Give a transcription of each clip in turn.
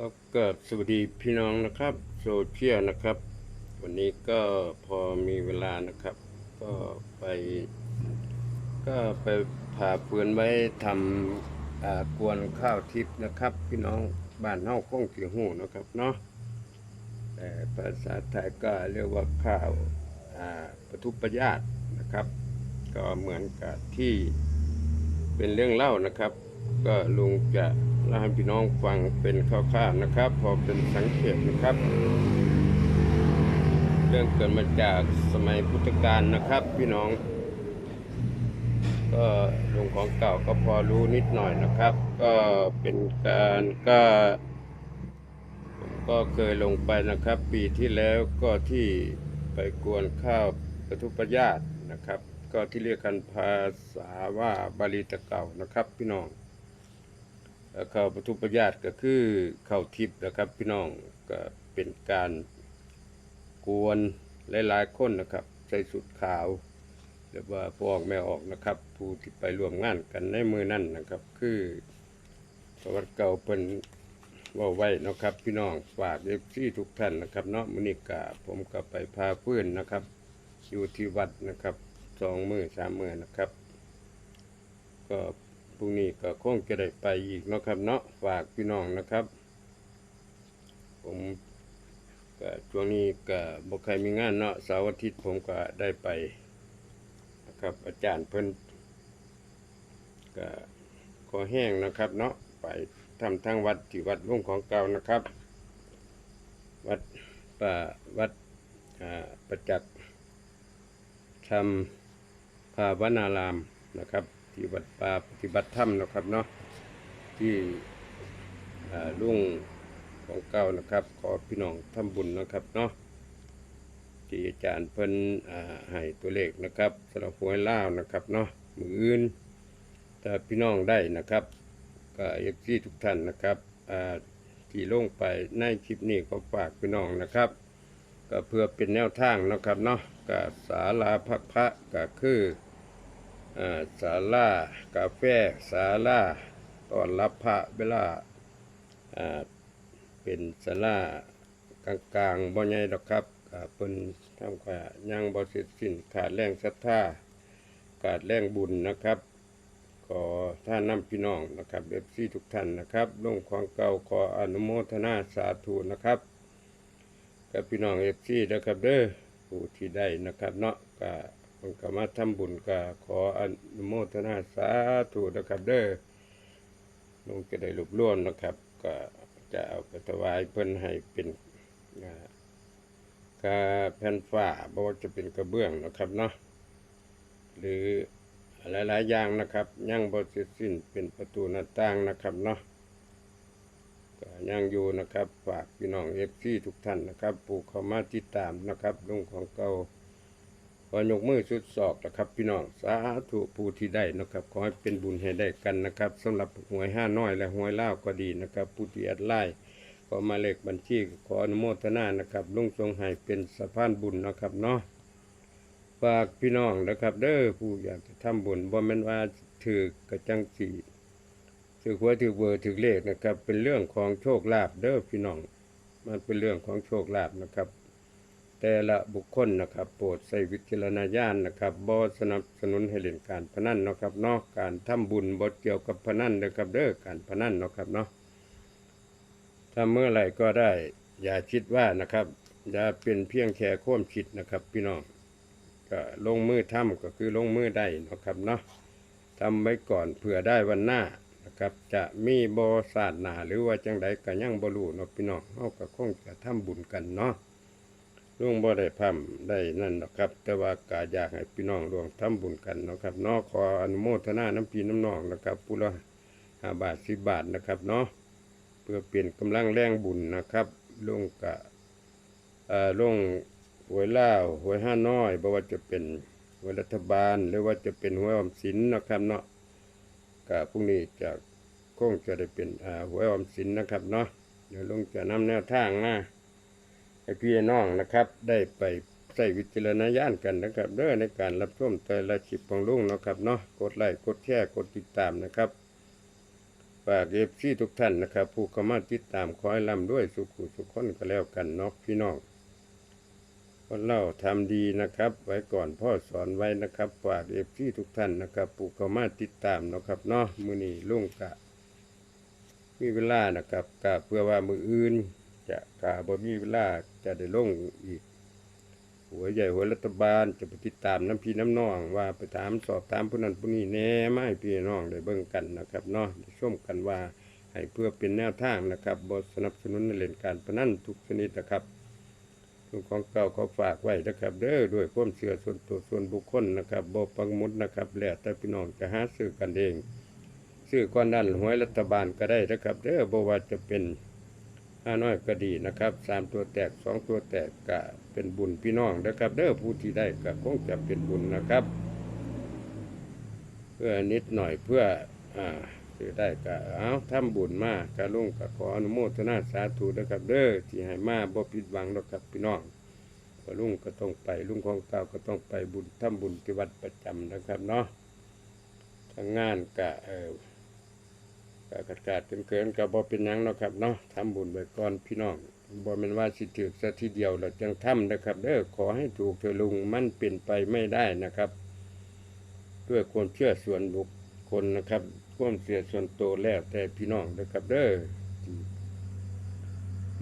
ก็เกิดสวัสดีพี่น้องนะครับโซเชียลนะครับ วันนี้ก็พอมีเวลานะครับ ก็ไป ก็ไปผ่าฟืนไว้ทำอากวนข้าวทิพย์นะครับ พี่น้องบ้านเฮาคงสิฮู้นะครับเนาะแต่ภาษาไทยก็เรียกว่าข้าวอาปทุปญาตนะครับ ก็เหมือนกับที่เป็นเรื่องเล่านะครับ ก็ลุงจะเล่าให้พี่น้องฟังเป็นคร่าวๆนะครับ พอเป็นสังเกตนะครับ เรื่องเกิดมาจากสมัยพุทธกาลนะครับ พี่น้อง ก็ลุงของเก่าก็พอรู้นิดหน่อยนะครับ ก็เป็นการก็ผมก็เคยลงไปนะครับ ปีที่แล้วก็ที่ไปกวนข้าวปทุปญาตนะครับ ก็ที่เรียกกันภาษาว่าบาลีตะเก่านะครับ พี่น้อง เอ่อข้าวปทุปญาตก็คือข้าวทิพย์นะครับ พี่น้องก็เป็นการกวนหลายๆคนนะครับ ใส่สุดขาวหรือว่าพวกแม่ออกนะครับ ผู้ที่ไปร่วมงานกันในมือนั่นนะครับ คือประวัติเก่าเป็นว่าไว้นะครับ พี่น้องฝากเอฟซีทุกท่านนะครับเนาะมุนิกาผมก็ไปพาเพื่อนนะครับ อยู่ที่วัดนะครับสองมือสามมือนะครับ ก็ พรุ่งนี้ก็คงจะได้ไปอีกนะครับเนาะฝากพี่น้องนะครับ ผมก็ช่วงนี้ก็บ่ใครมีงานเนาะเสาร์อาทิตย์ผมก็ได้ไปนะครับ อาจารย์เพิ่นก็ขอแห้งนะครับ เนาะไปทำทางวัดที่วัดรุ่งของเก่านะครับ วัดป่าวัดประจักษ์ธรรมภาวนารามนะครับ ที่วัดป่าปฏิบัติธรรมนะครับเนาะที่อ่ารุ่งของเก่านะครับ ขอพี่น้องทำบุญนะครับเนาะที่อาจารย์เพิ่นให้ตัวเลขนะครับสำหรับหวยล่าวนะครับเนาะมืออื่นถ้าพี่น้องได้นะครับก็เอฟซีทุกท่านนะครับที่ลงไปในคลิปนี้ก็ฝากพี่น้องนะครับ ก็เพื่อเป็นแนวทางนะครับเนาะก็ศาลาพักพระก็คือ ศาลากาแฟศาลาต้อนรับพระเวลาอ่าเป็นศาลากลางๆบ่ใหญ่ดอกครับก็เพิ่นทำกว่ายังบ่เสร็จสิ้นขาดแรงศรัทธาขาดแรงบุญนะครับขอท่านนำพี่น้องนะครับเอฟซีทุกท่านนะครับลงของเก่าขออนุโมทนาสาธุนะครับกับพี่น้องเอฟซีนะครับเด้อผู้ที่ได้นะครับเนาะก็ ก็มาทำบุญก็ขออนุโมทนาสาธุนะครับเด้อลงจะได้รวบรวมนะครับ ก็จะเอาไปถวายเพิ่นให้เป็นอ่ากาแผ่นฝ้าบ่ว่าจะเป็นกระเบื้องนะครับเนาะหรือหลายๆอย่างนะครับยังบสร็จสิ้นเป็นประตูหน้าต่างนะครับเนาะก็ยังอยู่นะครับ ฝากพี่น้องเอฟซีทุกท่านนะครับ ผู้เข้ามาติดตามนะครับลุงของเก่า ขอยกมือสุดศอกนะครับพี่น้องสาธุผู้ที่ได้นะครับ ขอให้เป็นบุญให้ได้กันนะครับสำหรับหวยห้าน้อยและหวยเล่าก็ดีนะครับผู้ที่แอดไลน์ขอมาเลขบัญชีขออนุโมทนานะครับลุงทรงให้เป็นสะพานบุญนะครับเนาะฝากพี่น้องนะครับ เด้อผู้อยากจะทำบุญบ่แม่นว่าถือกระจังสีถือหวถือเบอร์ถือเลขนะครับ เป็นเรื่องของโชคลาภเด้อพี่น้อง มันเป็นเรื่องของโชคลาภนะครับ แต่ละบุคคลนะครับโปรดใส่วิจารณญาณนะครับบ่สนับสนุนให้เล่นการพนันเนาะครับเนาะการทำบุญบ่เกี่ยวกับพนันนะครับเด้อการพนันเนาะครับเนาะถ้าเมื่อไหร่ก็ได้ อย่าคิดว่านะครับอย่าเป็นเพียงแค่ความคิดนะครับ พี่น้องก็ลงมือทำก็คือลงมือได้นะครับเนาะทำไว้ก่อนเผื่อได้วันหน้านะครับ จะมีบอศาสตร์หนาหรือว่าจังใดก็ยังบรูเนาะพี่น้องเฮาก็คงจะทำบุญกันเนาะ ลุงบ่ได้พร่ำได้นั่นหรอกครับ แต่ว่าก็อยากให้พี่น้องร่วมทำบุญกันนะครับเนาะขออนุโมทนาน้ำพี่น้ำน้องนะครับผู้ละห้าบาทสิบบาทนะครับเนาะเพื่อเปลี่ยนกำลังแรงบุญนะครับลงกะเอ่อลงหวยล่าหวยห้าน้อยบ่ว่าจะเป็นหวยรัฐบาล หรือว่าจะเป็นหวยออมสินนะครับเนาะกะพรุ่งนี้จะคงจะได้เป็นอ่าหวยออมสินนะครับเนาะเดี๋ยวลงจะนำแนวทางมา ให้พี่น้องนะครับ ได้ไปใส่วิจารณญาณกันนะครับเด้อในการรับชมแต่ละคลิปของลุงนะครับเนาะกดไลค์กดแชร์กดติดตามนะครับฝากเอฟซีทุกท่านนะครับ ผู้เข้ามาติดตามคอยลำด้วยสุขุสุขคนก็แล้วกันเนาะพี่น้องคนเล่าทำดีนะครับ ไว้ก่อนพ่อสอนไว้นะครับฝากเอฟซีทุกท่านนะครับผู้เข้ามาติดตามนะครับเนาะมือนี้ลุงกะมีเวลานะครับกะเพื่อว่ามืออื่น จะกะบ่มีเวลาจะได้ลงอีก หัวใหญ่หัวรัฐบาลจะไปติดตามน้ำพี่น้ำน้อง ว่าไปถามสอบถามผู้นั้นผู้นี้แน่ไมาให้พี่น้องได้เบิ่งกันนะครับเนาะได้ชมกันว่าให้เพื่อเป็นแนวทางนะครับบสนับสนุนในเล่นการพนันทุกชนิดนะครับทุกของเก่าขอฝากไว้นะครับเด้อด้วยความเชื่อส่วนตัวส่วนบุคคลนะครับบ่ปังมุดนะครับแล้วแต่พี่น้องจะหาซื้อกันเองซื้อก้อนนั้นหวยรัฐบาลก็ได้นะครับเด้อบ่ว่าจะเป็น ห้าน้อยก็ดีนะครับสามตัวแตกสองตัวแตกก็เป็นบุญพี่น้องนะครับ เด้อผู้ที่ได้ก็คงจะเป็นบุญนะครับ เพื่อนิดหน่อยเพื่ออ่าซื้อได้ก็เอาทำบุญมากกะลุงก็ขออนุโมทนาสาธุนะครับ เด้อที่ให้มาบ่ผิดหวังหรอกครับพี่น้องก็ลุงก็ต้องไปลุงของเก่าก็ต้องไปบุญทำบุญที่วัดประจำนะครับเนาะทางงานกะเออ ก็ขาดขาดเป็นเกินก็บ่เป็นยังเนาะครับเนาะทำบุญไว้ก่อนพี่น้องบ่แม่นว่าสิถือซะทีเดียวแล้วจังทำนะครับเด้อขอให้ถูกเถอลุงมันเป็นไปไม่ได้นะครับ ด้วยความเชื่อส่วนบุคคลนะครับความเสียส่วนตัวแล้วแต่พี่น้องนะครับเด้อ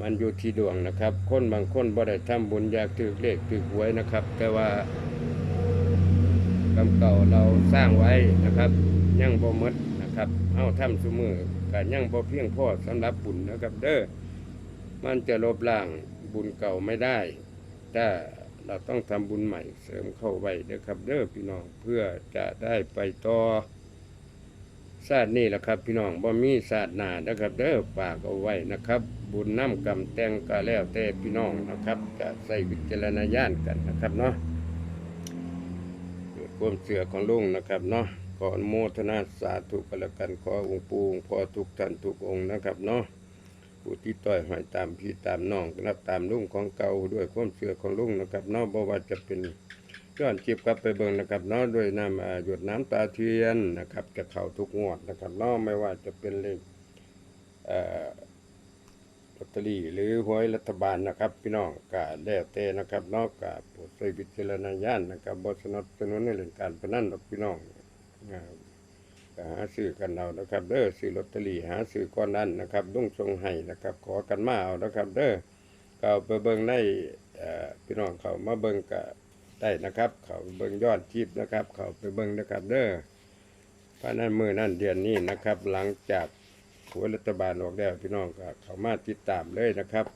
มันอยู่ที่ดวงนะครับ คนบางคนบ่ได้ทำบุญอยากถือเลขถือหวยนะครับ แต่ว่ากรรมเก่าเราสร้างไว้นะครับ ยังบ่หมด ครับเอาทำสมือก็ยังบ่เพียงพ่อสำหรับบุญนะครับเด้อมันจะลบล้างบุญเก่าไม่ได้ถ้าเราต้องทำบุญใหม่เสริมเข้าไว้นะครับเด้อพี่น้องเพื่อจะได้ไปต่อชาสตินี้แหละครับ พี่น้องบ่มีศาสตร์หนานะครับเด้อฝากเอาไว้นะครับ บุญน้ำกรรมแต่งก็แล้วแต่พี่น้องนะครับ จะใส่วิจารณญาณกันนะครับเนาะความเสื่อของลุงนะครับเนาะ ขออนโมทนาสาธุกันล้วกันขอองค์ปู่องค์พ่อทุกท่านทุกองค์นะครับเนาะผู้ที่ต่อยหอยตามพี่ตามน้องรับตามลุงของเก่าด้วยความเสื่อของลุงนะครับเนาะบ่ว่าจะเป็นย้อนจีบกลับไปเบิ่งนะครับเนาะด้วยน้ำหยดน้ำตาเทียนนะครับจะเข้าทุกงวดนะครับเนาะไม่ว่าจะเป็นเลขเอ่อลอตเตอรี่หรือหวยรัฐบาลนะครับ พี่น้องก็แล้วแต่นะครับเนอกาโปรดใช้วิจารณญาณนะครับบสนับสนุนในเรื่องการพนันหรอกพี่น้อง หาซื้อกันเอานะครับ เด้อซื้อลอตเตอรี่หาซื้อก้อนนั้นนะครับดุ้งทรงให้นะครับ ขอกันมาเอานะครับ เด้อก็เอาไปเบิ่งในเอ่อพี่น้องเขามาเบิ่งก็ได้นะครับ เขาเบิ่งยอดชีพนะครับ เขาไปเบิ่งนะครับ เด้อเพราะนั้นมือนั่นเดือนนี้นะครับ หลังจากหัวรัฐบาลออกแล้วพี่น้องก็เขามาติดตามเลยนะครับ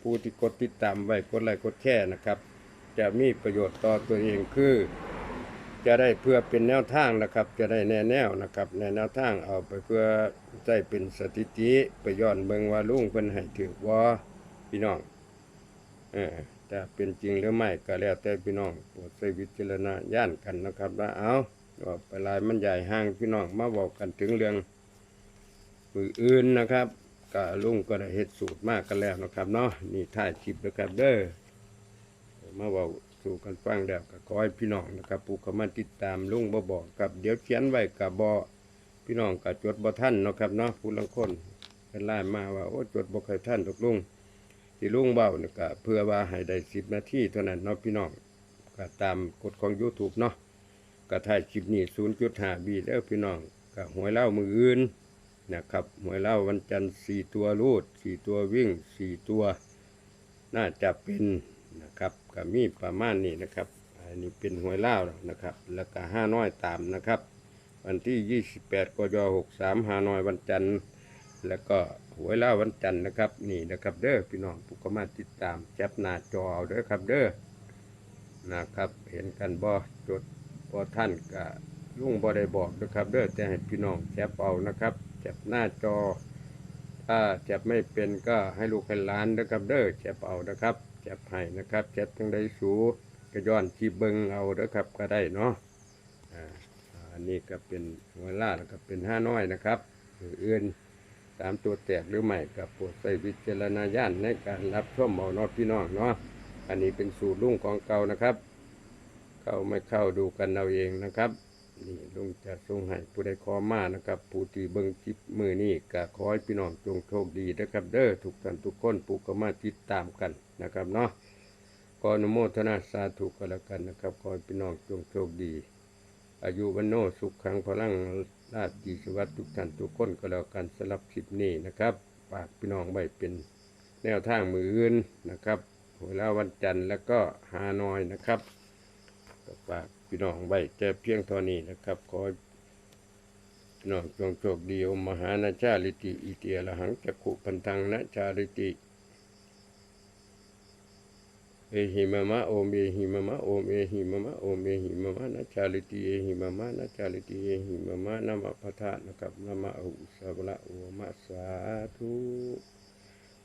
ผู้ที่กดติดตามไว้กดไลค์กดแชร์นะครับ จะมีประโยชน์ต่อตัวเองคือ จะได้เพื่อเป็นแนวทางนะครับ จะได้แนแนวนะครับในแนวทางเอาไปเพื่อใช้เป็นสถิติไปย้อนเบิงว่าลุงเพิ่นให้ถือว่าพี่น้องเออจะเป็นจริงหรือไม่ก็แล้วแต่พี่น้องโปรดใช้วิจารณญาณกันนะครับว่าเอาว่าไปลายมันใหญ่ห่างพี่น้องมาบอกกันถึงเรื่องมืออื่นนะครับก็ลุงก็ได้เฮ็ดสูตรมากกันแล้วนะครับเนาะนี่ถ่ายคลิปนะครับเด้อมาเว้า สู่กันฟังแล้วก็ขอให้พี่น้องนะครับผู้เข้ามาติดตามลุงบ่บอกกับเดี๋ยวเขียนไว้กับบ่พี่น้องก็จดบ่ทันเนาะครับเนาะผู้ลังคนเป็นไล่มาว่าโอ้จดบ่เคยทันตกลุงที่ลุงเว้านี่ก็เพื่อว่าให้ได้10นาทีเท่านั้นเนาะพี่น้องก็ตามกฎของ YouTube เนาะก็ถ่ายคลิปนี้0.5บีแล้วพี่น้องก็หวยเล่ามืออื่นนะครับหวยเล่าวันจันทร์สี่ตัวรูดสี่ตัววิ่งสี่ตัว น่าจะเป็น นะครับก็มีประมาณนี้นะครับอันนี้เป็นหวยเล่าแล้วนะครับ แล้วก็ห้าน้อยตามนะครับ วันที่ 28กย63ห้าน้อยวันจันทร์ แล้วก็หวยเล่าวันจันทร์นะครับนี่นะครับเด้อพี่น้องผู้กมาติดตามแจับหน้าจอเอาเด้อครับเด้อนะครับ เห็นกันบ่จดบ่ท่านก็ลุงบ่ได้บอกนะครับเด้อแต่ให้พี่น้องแคปเอานะครับแคปหน้าจอ ถ้าแคปไม่เป็นก็ให้ลูกให้ล้านนะครับเด้อแคปเอานะครับ แคปให้นะครับแคปจังได้สูก็ย้อนที่เบิงเอาเด้อครับก็ได้เนาะอ่าอันนี้ก็เป็นเวลาแล้วก็เป็นห้าน้อยนะครับอื่นตามตัวแตกหรือไม่กับโปรดใส่วิจารณญาณในการรับชมเอาเนาะพี่น้องเนาะอันนี้เป็นสูตรลุงของเก่านะครับ เข้าไม่เข้าดูกันเอาเองนะครับ นี่ลุงจะส่งให้ผู้ใดขอมานะครับ ผู้ที่เบิ่งคลิปมือนี้ก็ขอให้พี่น้องจงโชคดีนะครับ เด้อทุกท่านทุกคนผู้ก็มาติดตามกันนะครับเนาะขออนุโมทนาสาธุก็แล้วกันนะครับ ขอให้พี่น้องจงโชคดี อายุวันโนสุขขังพลังราชดีสวัสดิ์ทุกท่านทุกคนก็แล้วกันสำหรับคลิปนี้นะครับฝากพี่น้องไว้เป็นแนวทางมืออื่นนะครับเวลาวันจันทร์แล้วก็หาน้อยนะครับฝาก พี่น้องไว้แต่เพียงเท่านี้นะครับ ขอพี่น้องจงโชคดีอมมหานาชาลิติอิเตียระหังจักขุพันธังนะชาลิติเอหิมะมะโอมเอหิมะมะโอมเอหิมะมะโอมเอหิมะมะนะชาลิติเอหิมะมะนะชาลิติเอหิมะมะนะมะพะทะนะครับนะมะอุสาวะโอมะสาธุ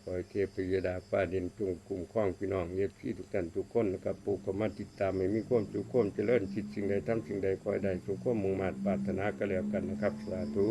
ขอเทพยดาฟ้าเด่นจงกลุ่มครองพี่น้องเย็บพี่ทุกท่านทุกคนนะครับปลูกกมาติดตามให้มีความสุขความเจริญคิดสิ่งใดทำสิ่งใดคอยใดสุขความมุ่งมั่นปรารถนาก็แล้วกันนะครับ สาธุ